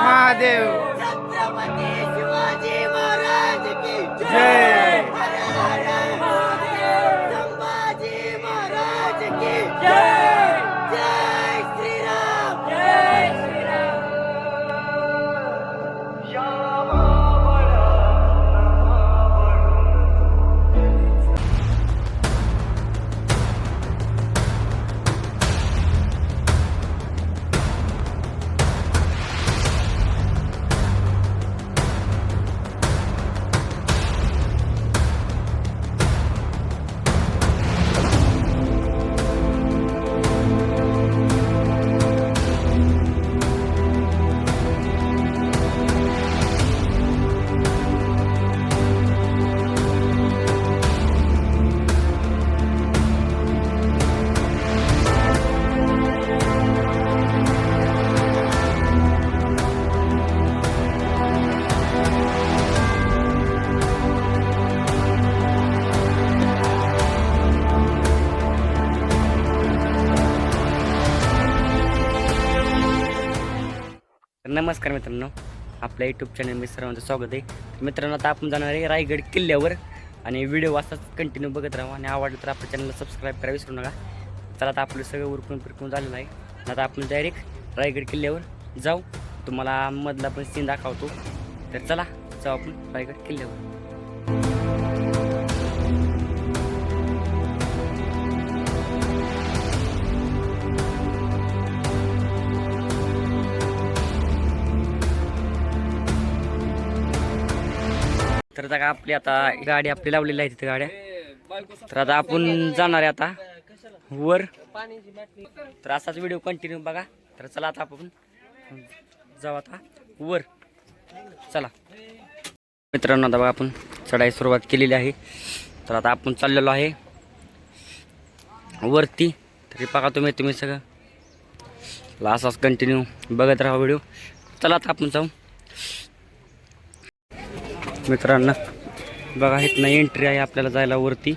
महादेव छत्रपती शिवाजी महाराज की जय नमस्कार मित्रांनो आपल्या यूट्यूब चॅनल मी सर्वांचं स्वागत आहे. तर मित्रांनो आता आपण जाणार आहे रायगड किल्ल्यावर आणि व्हिडिओ असाच कंटिन्यू बघत राहू आणि आवडलं तर आपल्या चॅनलला सबस्क्राईब करा विसरू नका. चला आता आपलं सगळं उरकून फिरकून झालेलं आहे. आता आपण डायरेक्ट रायगड किल्ल्यावर जाऊ. तुम्हाला मधला पण सीन दाखवतो. तर चला जाऊ आपण रायगड किल्ल्यावर. तर आता आपली आता गाडी आपली लावलेली आहे तिथे गाड्या. तर आता आपण जाणार आहे आता वर. तर असाच व्हिडिओ कंटिन्यू बघा. तर चला आता आपण जाऊ आता वर. चला. मित्रांनो आता बघा आपण चढाई सुरुवात केलेली आहे. तर आता आपण चाललेलो आहे वरती. तरी बघा तुम्ही तुम्ही सगळं. ला असाच कंटिन्यू बघत राहा व्हिडिओ चला आता आपण जाऊ. मित्रांनो बघा इथनं एंट्री आहे आपल्याला जायला वरती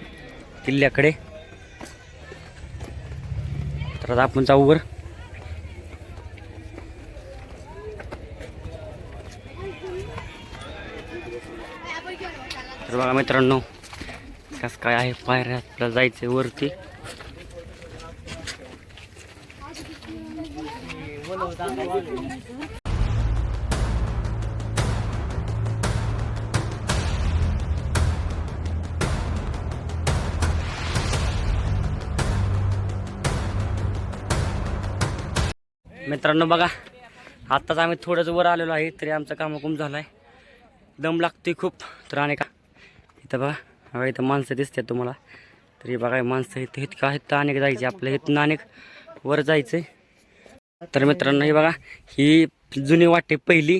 किल्ल्याकडे. तर आता आपण जाऊ वर. तर बघा मित्रांनो कस काय आहे पायऱ्या आपल्याला जायचं वरती. मित्रांनो बघा आत्ताच आम्ही थोडंच वर आलेलो आहे तरी आमचं कामकुम झालं आहे दम लागते खूप तर आणि का? इथं बघा बघा इथं माणसं दिसतात तुम्हाला. तरी बघा माणसं इथं इतकं इथं अनेक जायचे. आपल्या इथनं अनेक वर जायचं तर मित्रांनो हे बघा ही जुनी वाटे पहिली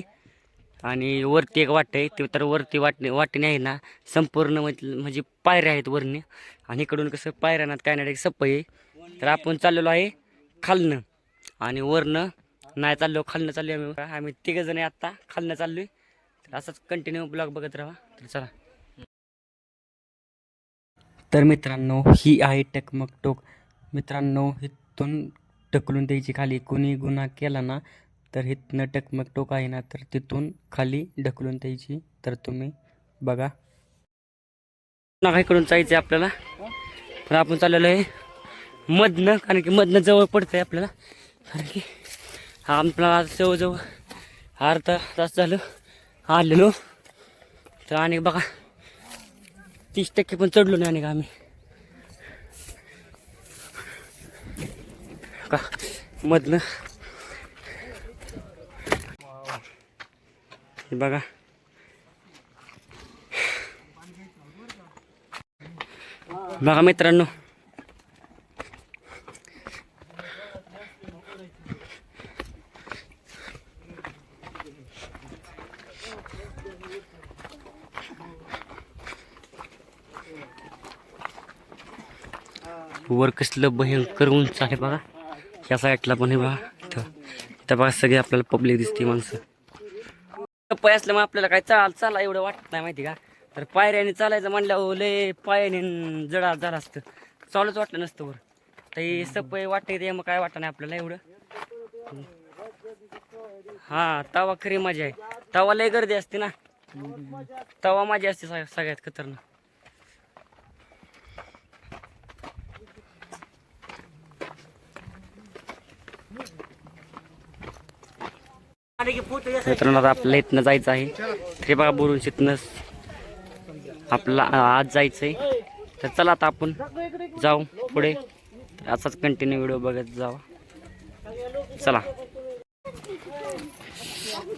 आणि वरती एक वाट आहे. ते तर वरती वाटणे वाटणे आहे ना संपूर्ण म्हणजे पायऱ्या आहेत वरणे आणि इकडून कसं पायऱ्यानात काय नाही सप्प आहे. तर आपण चाललेलो आहे खालनं. आणि वरनं नाही चाललो खालनं चाललो आम्ही. आम्ही तिघं जण आत्ता खालनं चाललोय. तर असंच कंटिन्यू ब्लॉग बघत राहा. तर चला. तर मित्रांनो ही आहे टकमक टोक. मित्रांनो इथून ढकलून द्यायची खाली. कोणी गुन्हा केला ना तर इथनं टकमक टोक आहे ना तर तिथून खाली ढकलून द्यायची. तर तुम्ही बघा. नका इकडून जायचं आहे आपल्याला. पण आपण चाललेलो आहे मधनं कारण की मधनं जवळ पडतं आहे आपल्याला. कारण की हा आपल्याला आज जवळजवळ अर्धा तास झालं. आलेलो तर आणि बघा तीस टक्के पण चढलो नाही आणि का आम्ही. का मधनं. हे बघा. बघा मित्रांनो वर कसलं भयंकर उंच आहे बघा. या साईडला पण हे बघा. इथं. इथं बघा सगळे आपल्याला पब्लिक दिसते माणसं. पाय असल्यामुळे आपल्याला काय चाल चाला एवढं वाटत नाही माहिती का? तर पायऱ्याने चालायचं म्हणल्यावर हो लय पायाने जडा झाला असतं. चालूच वाटलं नसतं वर. तर हे सपय वाटतं ते मग काय वाटत नाही आपल्याला एवढं. हा तवा खरी मजा आहे. तवा लय गर्दी असते ना. तवा मजा असते सगळ्यात खतरनाक. मित्रांनो आता आपल्याला इथनं जायचं आहे. ते बघा बोलून आपला आज जायचं आहे तर चला आता आपण जाऊ पुढे. असाच कंटिन्यू व्हिडिओ बघत जावा. चला.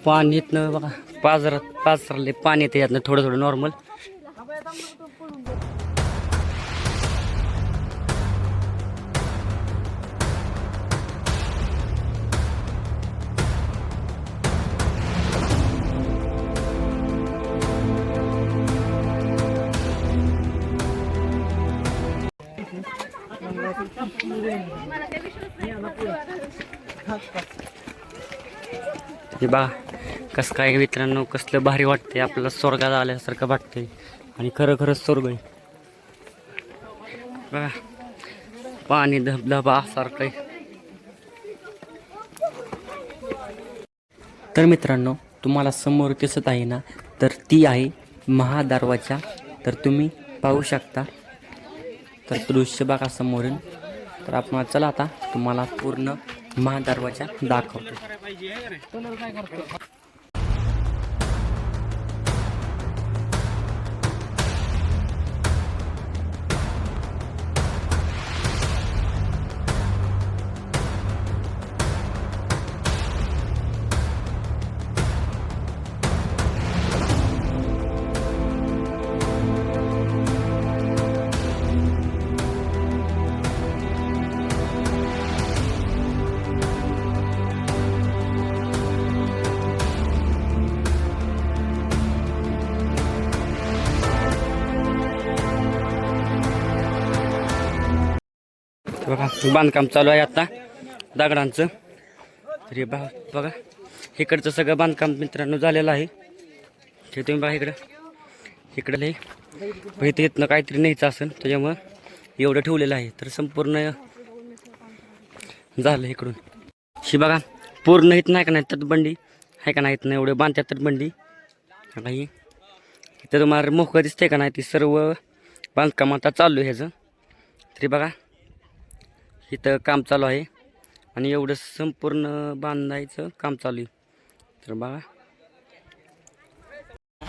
पाणी इथनं बघा पाजरात पाजरले पाणी येते यातनं थोडं थोडं नॉर्मल हे बघा कसं काय मित्रांनो कसलं भारी वाटते आपल्याला स्वर्गात आल्यासारखं वाटतंय. आणि खरं खरंच स्वर्ग आहे. बघा पाणी धबधबा सारखं आहे. तर मित्रांनो तुम्हाला समोर दिसत आहे ना तर ती आहे महादारवाच्या तर तुम्ही पाहू शकता. तर दृश्य बघा समोरून. तर आपण चला आता तुम्हाला पूर्ण महादरवाजा दाखवतो. बघा बांधकाम चालू आहे आता दगडांचं. तर हे बघा इकडचं सगळं बांधकाम मित्रांनो झालेलं आहे. हे तुम्ही बघा इकडं इकडं लई. पण इथे इथनं काहीतरी न्यायचं असेल त्याच्यामुळं एवढं ठेवलेलं आहे. तर संपूर्ण झालं इकडून. ही बघा पूर्ण इथं नाही का नाही तटबंडी आहे का नाही इथनं एवढे बांधत्या तटबंडी काही इथं तुम्हाला मोकळं दिसतंय का नाही? ती सर्व बांधकाम आता चालू आहे ह्याचं. तरी बघा इथं काम चालू आहे. आणि एवढं संपूर्ण बांधायचं काम चालू आहे. तर बघा.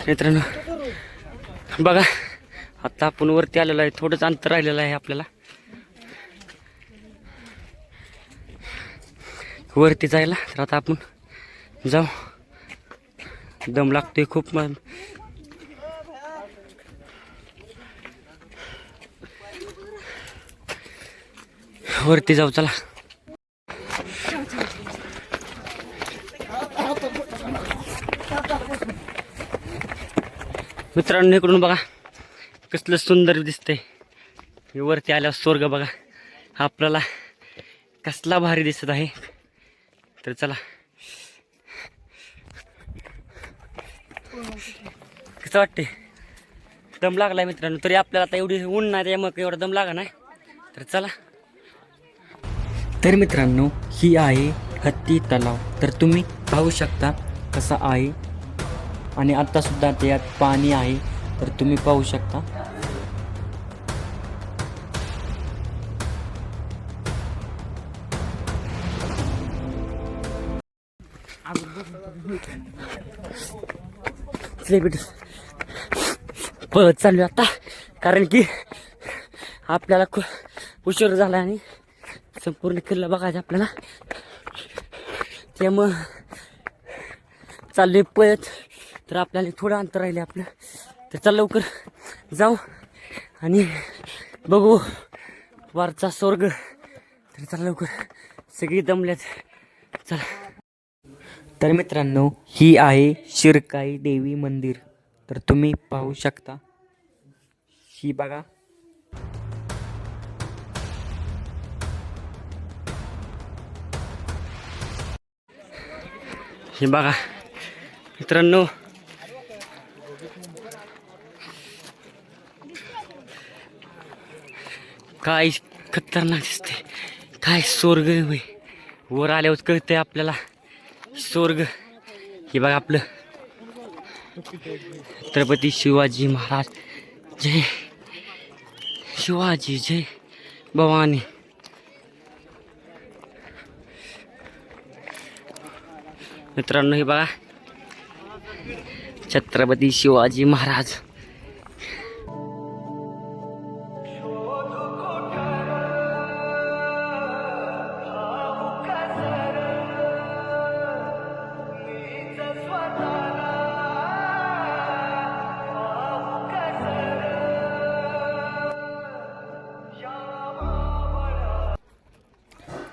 मित्रांनो बघा. आता आपण वरती आलेलो आहे. थोडंच अंतर राहिलेलं आहे आपल्याला. वरती जायला. तर आता आपण जाऊ. दम लागतोय खूप. वरती जाऊ चला. मित्रांनो इकडून बघा कसलं सुंदर दिसतंय. हे वरती आल्यावर स्वर्ग बघा. आपल्याला कसला भारी दिसत आहे. तर चला. कसं वाटते दम लागलाय मित्रांनो तरी आपल्याला आता एवढी ऊन नाही त्यामुळे एवढा दम लागा नाही. तर चला. तर मित्रांनो ही आहे हत्ती तलाव. तर तुम्ही पाहू शकता कसा आहे. आणि आत्तासुद्धा त्यात पाणी आहे. तर तुम्ही पाहू शकता. पळत चालू आता. कारण की आपल्याला खूप उशीर झाला आणि संपूर्ण किल्ला बघायचा आपल्याला. त्यामुळं चाललोय पळत. तर आपल्याला थोडं अंतर राहिले आपलं. तर चल लवकर जाऊ आणि बघू वरचा स्वर्ग. तर चल लवकर. सगळी दमल्यात. चला. तर मित्रांनो ही आहे शिरकाई देवी मंदिर. तर तुम्ही पाहू शकता. ही बघा. हे बघा मित्रांनो. काय खतरनाक दिसते काय स्वर्ग होय. वर आल्यावर कळतंय आपल्याला. स्वर्ग. हे बघा आपलं. छत्रपती शिवाजी महाराज. जय. शिवाजी जय. भवानी. मित्रांनो हे बघा. छत्रपती शिवाजी महाराज.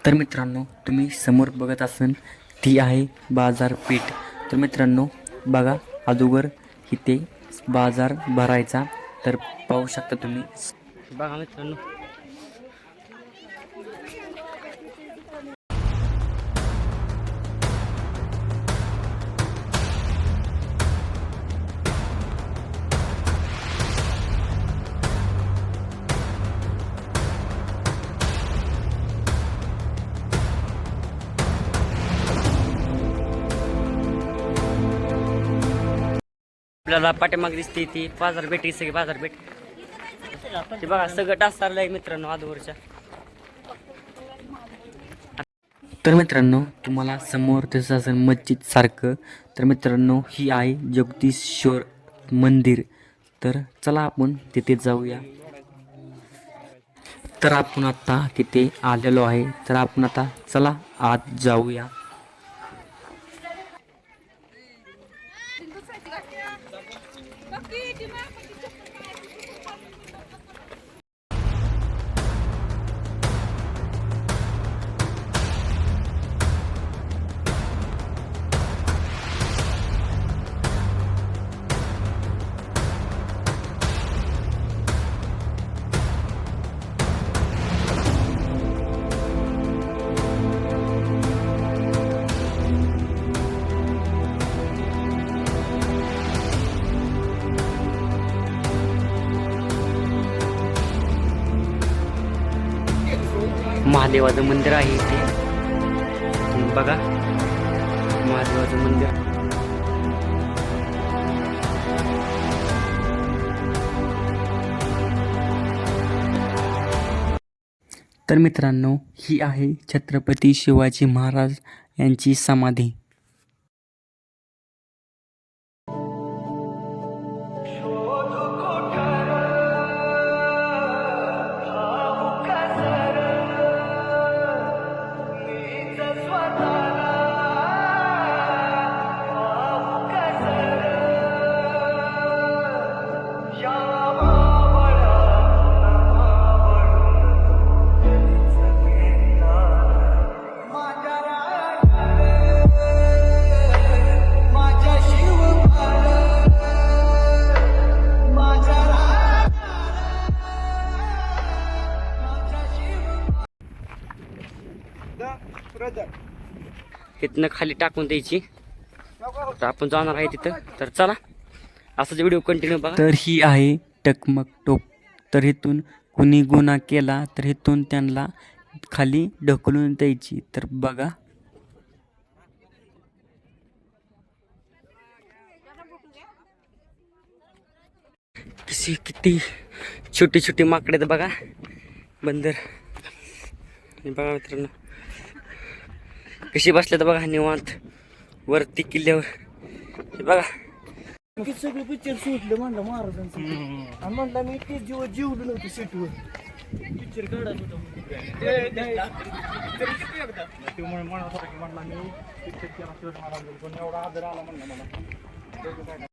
तर मित्रांनो तुम्ही समोर बघत असाल ती आहे बाजारपेठ तर मित्रांनो बघा अगोदर इथे बाजार भरायचा. तर पाहू शकता तुम्ही. बघा मित्रांनो. आपल्याला पाठीमाग दिसते ती. बाजारपेठ सगळी बाजारपेठ ते बघा सगळं टास आहे मित्रांनो आजवरच्या. तर मित्रांनो तुम्हाला समोर दिसत असेल मस्जिद सारखं. तर मित्रांनो ही आहे जगदीश्वर मंदिर. तर चला आपण तिथे जाऊया. तर आपण आता तिथे आलेलो आहे. तर आपण आता चला आत जाऊया. महादेवाचं मंदिर आहे इथे. बघा महादेवाचं मंदिर. तर मित्रांनो ही आहे छत्रपती शिवाजी महाराज यांची समाधी. तिथनं खाली टाकून द्यायची. तर आपण जाणार आहे तिथं. तर चला असाच व्हिडिओ कंटिन्यू बघा. तर ही आहे टकमक टोक तर इथून कुणी गुन्हा केला तर इथून त्यांना खाली ढकलून द्यायची. तर बघा. कशी किती छोटी छोटी माकडे आहेत बघा. बंदर. बघा मित्रांनो. कशी बसल्या तर बघा निवांत. वरती किल्ल्यावर. बघा. की सगळं पिक्चर सुटलं म्हणलं महाराजांचं. आणि म्हणलं मी ते जीव जीवलं नव्हतं सीटवर पिक्चर काढायचं होतं. ते म्हणला मी पिक्चर केला शिवाजी महाराज एवढा आदर आला म्हणला मला.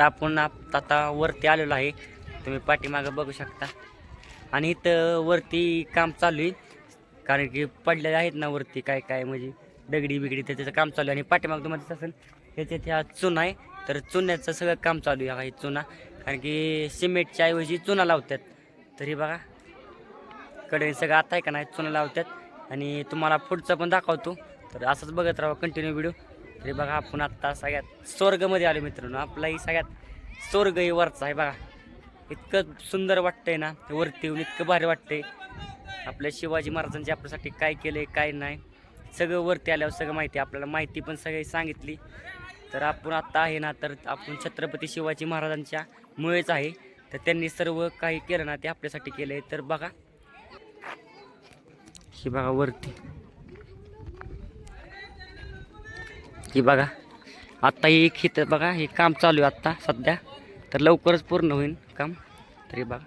तर आपण आप- आता वरती आलेलो आहे. तुम्ही पाठीमागं बघू शकता. आणि इथं वरती काम चालू आहे. कारण की पडलेले आहेत ना वरती काय काय म्हणजे दगडी बिगडी तर त्याचं काम चालू आहे. आणि पाठीमागं तुम्हाला दिसत असेल ह्याच्यात त्या चुना आहे. तर चुन्याचं सगळं काम चालू आहे हा चुना. कारण की सिमेंटच्या ऐवजी चुना लावतात. तरी बघा. कडे सगळं आता आहे का नाही? चुना लावतात. आणि तुम्हाला पुढचं पण दाखवतो. तर असंच बघत राहा कंटिन्यू व्हिडिओ तरी बघा आपण आत्ता सगळ्यात स्वर्गमध्ये आलो मित्रांनो. आपलाही सगळ्यात स्वर्ग हे वरचा आहे बघा. इतकं सुंदर वाटतंय ना वरती येऊन इतकं भारी वाटतंय. आपल्या शिवाजी महाराजांचे आपल्यासाठी काय केलंय काय नाही. सगळं वरती आल्यावर सगळं माहिती आपल्याला माहिती पण सगळी सांगितली. तर आपण आत्ता आहे ना तर आपण छत्रपती शिवाजी महाराजांच्या मुळेच आहे. तर त्यांनी सर्व काही केलं ना ते आपल्यासाठी केलं आहे तर बघा. ही बघा वरती. ही बघा आत्ता ही एक बघा हे काम चालू आहे आत्ता सध्या. तर लवकरच पूर्ण होईल काम. तरी बघा.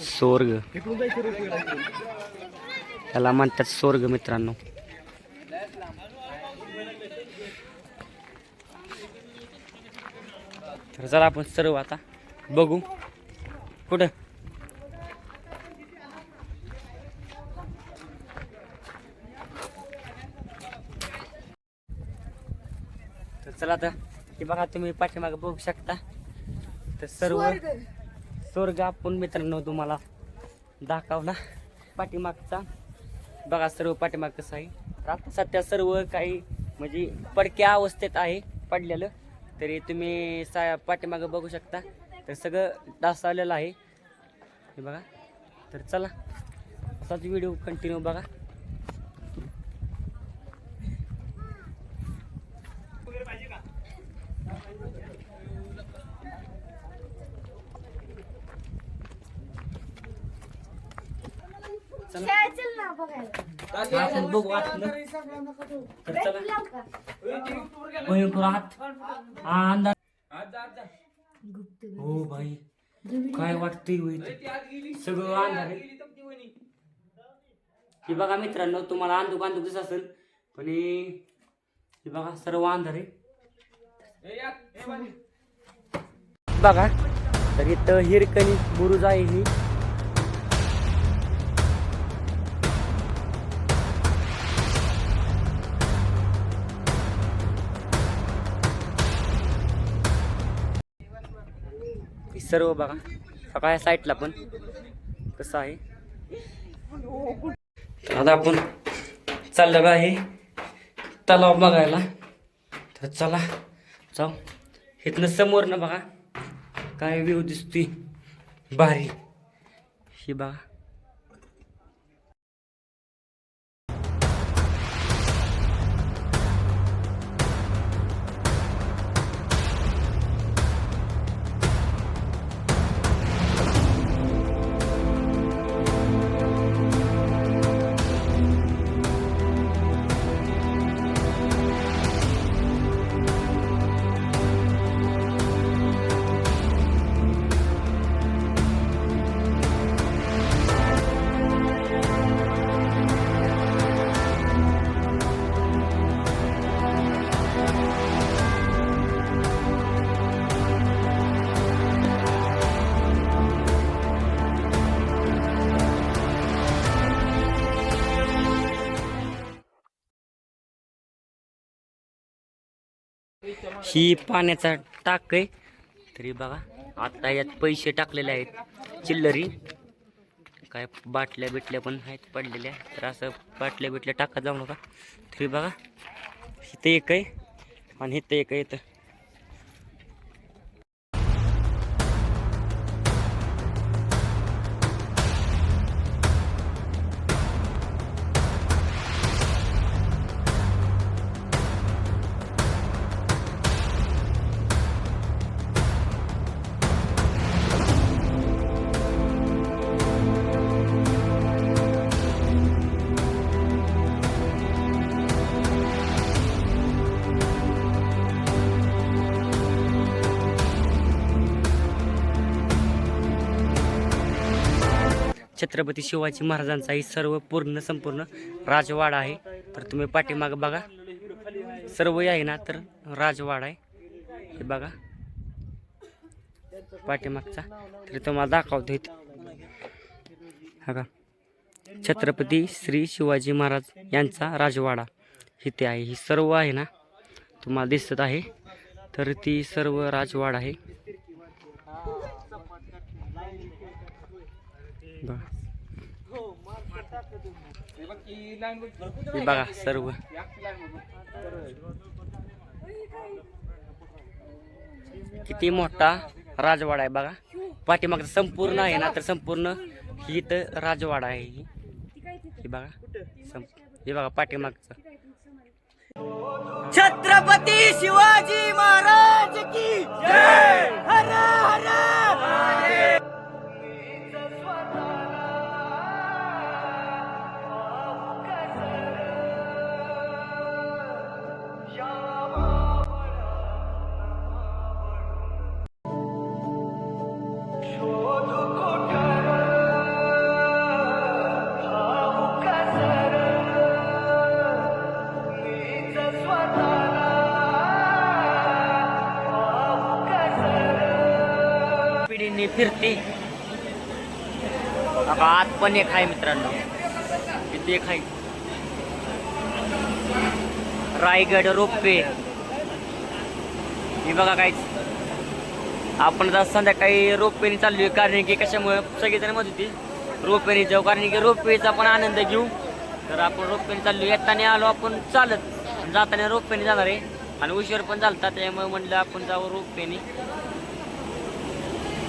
स्वर्ग त्याला म्हणतात स्वर्ग मित्रांनो. तर चला आपण सर्व आता बघू. कुठं? चला आता. हे बघा तुम्ही पाठीमागे बघू शकता. तर सर्व स्वर्ग. आपण मित्रांनो तुम्हाला दाखवला. पाठीमागचा. बघा सर्व पाठीमाग कसं आहे. तर आता सध्या सर्व काही म्हणजे पडक्या अवस्थेत आहे पडलेलं. तरी तुम्ही सा पाठीमागं बघू शकता. तर सगळं डासावलेलं आहे. हे बघा. तर चला असाच व्हिडिओ कंटिन्यू बघा. आपण बघू आतलं तर चला. लाव का? भयंकर आत हा अंदाज हो भाई काय वाटतंय होईल सगळं अंधार आहे. हे बघा मित्रांनो तुम्हाला अंधुक अंधुक दिसत असेल पण हे हे बघा सर्व अंधार आहे. बघा तर इथं हिरकणी बुरुज आहे ही. सर्व बघा. सकाळ साईडला पण कसं आहे. आता आपण चाललेलो आहे तलाव बघायला. तर चला जाऊ. इथनं समोर ना बघा. काय व्यू दिसतोय. भारी. ही बघा. ही पाण्याचा टाक आहे. तरी बघा आता यात पैसे टाकलेले आहेत. चिल्लरी. काय बाटल्या बिटल्या पण आहेत पडलेल्या. तर असं बाटल्या बिटल्या टाकत जाऊ नका. तरी बघा इथं एक आहे आणि इथं एक आहे इथं. छत्रपती शिवाजी महाराजांचा ही सर्व पूर्ण संपूर्ण राजवाडा आहे. तर तुम्ही पाठीमाग बघा. सर्व आहे ना तर राजवाडा आहे. हे बघा. पाठीमागचा. तरी तुम्हाला दाखवतो इथं. हा का? छत्रपती श्री शिवाजी महाराज यांचा राजवाडा इथे आहे. ही सर्व आहे ना तुम्हाला दिसत आहे. तर ती सर्व राजवाडा आहे. बघा बघा सर्व. किती मोठा राजवाडा आहे बघा. पाठीमागचा संपूर्ण आहे ना तर संपूर्ण ही तर राजवाडा आहे ही. हे बघा संप- हे बघा पाठीमागचं. छत्रपती शिवाजी महाराज की जय! हर! फिरते. आता आत पण एक आहे मित्रांनो. किती एक आहे. रायगड रोपवे. हे बघा काहीच आपण जर संध्याकाळी रोपवेने चाललोय कारण की कशामुळे सगळेजण मत होती. रोपवेने जाऊ कारण की रोपवेचा पण आनंद घेऊ. तर आपण रोपवेने चाललो येताना आलो आपण चालत. जाताना रोपवेने जाणार आहे. आणि उशीर पण चालतात त्यामुळे म्हणलं आपण जाऊ रोपवेने.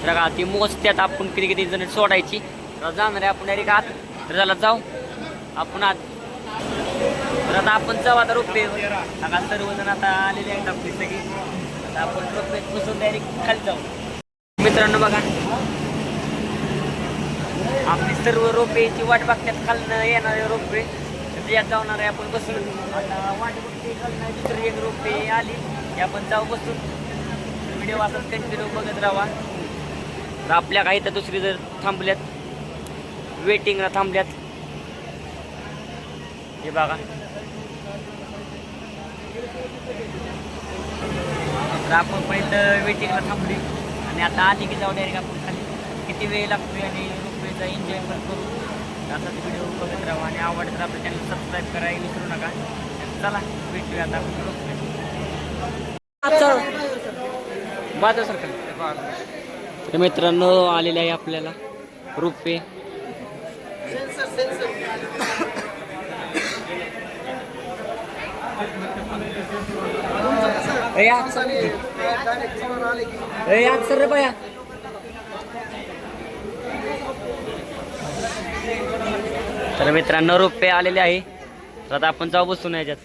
तर का ती मोजत्यात आपण किती किती जण सोडायची. तर जाणार आहे आपण डायरेक्ट आत. तर त्याला जाऊ. आपण आत. तर आता आपण जाऊ आता रोपे आता सर्वजण आता आलेले आहेत आपली सगळी. आता आपण रोपे बसून डायरेक्ट खाली जाऊ. मित्रांनो बघा. आपली सर्व रोपेची वाट बघण्यात खालनं येणारे रोपे तर यात जाणार आहे आपण बसून. आता वाट बघते खालनं दुसरी एक रोपे आली. की आपण जाऊ बसून. व्हिडिओ असंच कंटिन्यू बघत राहा. तर आपल्या काही तर दुसरी जर थांबल्यात वेटिंगला थांबल्यात. हे बघा. तर आपण पहिलं वेटिंगला थांबली आणि आता आली की जाऊ डायरेक्ट आपण खाली. किती वेळ लागतोय आणि रुपयेचा एन्जॉय पण करू. असाच व्हिडिओ बघत राहा आणि आवडत तर आपल्या चॅनल सबस्क्राईब करायला विसरू नका. चला भेटूया आता बाजूसारखं तर मित्रांनो आलेले आहे आपल्याला. रुपये सर. रे तर मित्रांनो रुपये आलेले आहे. तर आता आपण जाऊ बसून याच्यात.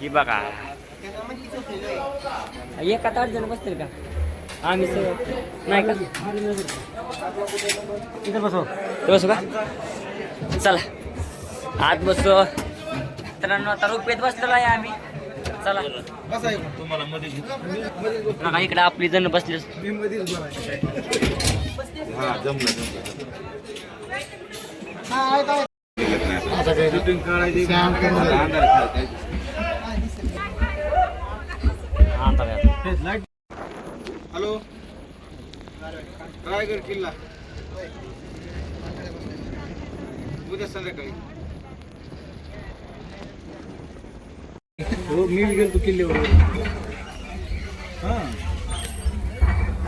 ही बघा. एक आता अडचण जण बसतील का? आम्ही नाही का? इथं बसू का? चला. आत बसू. मित्रांनो आता रुपयेत बसलेलो आहे आम्ही. चला. इकडे आपली जण बसली. हॅलो रायगड किल्ला. उद्या संध्याकाळी. हो मी गेलो किल्ल्यावर. हां.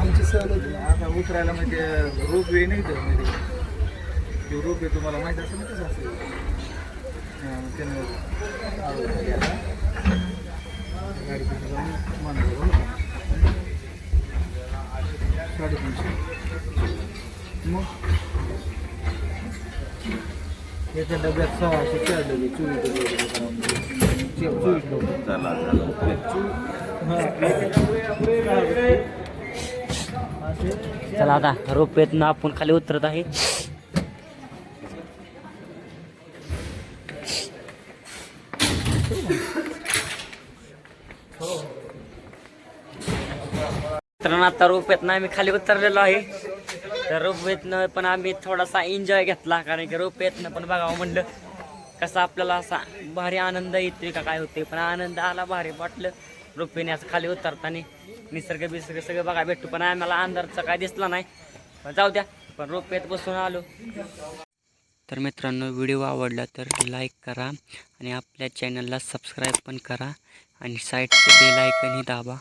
आमची सहल होती. आता उतरायला म्हणजे रोप वे नाही तर म्हणजे जो रोप वे तुम्हाला माहिती असेल ना कसं असेल. हां मग त्यानं गाडी साडेतीनशे. मग? एका डब्यात सहाशे चार डबे चोवीस डबे चे- चोवीस डबे चला. चला आता रोपेतनं आपण खाली उतरत आहे. मित्रांनो आता रोपेतनं आम्ही खाली उतरलेलो आहे. तर रोपवेतनं पण आम्ही थोडासा एन्जॉय घेतला कारण की रोपवेतनं पण बघावं म्हणलं. कसं आपल्याला असा भारी आनंद येतोय का काय होते पण आनंद आला भारी वाटलं. रोपवेने असं खाली उतरताना निसर्ग बिसर्ग सगळं बघा भेटतो पण आम्हाला अंधारचा काय दिसला नाही. पण जाऊ द्या पण रोपवेत बसून आलो. तर मित्रांनो व्हिडिओ आवडला तर लाईक करा आणि आपल्या चॅनलला सबस्क्राईब पण करा आणि साईडचं बेल आयकनही दाबा.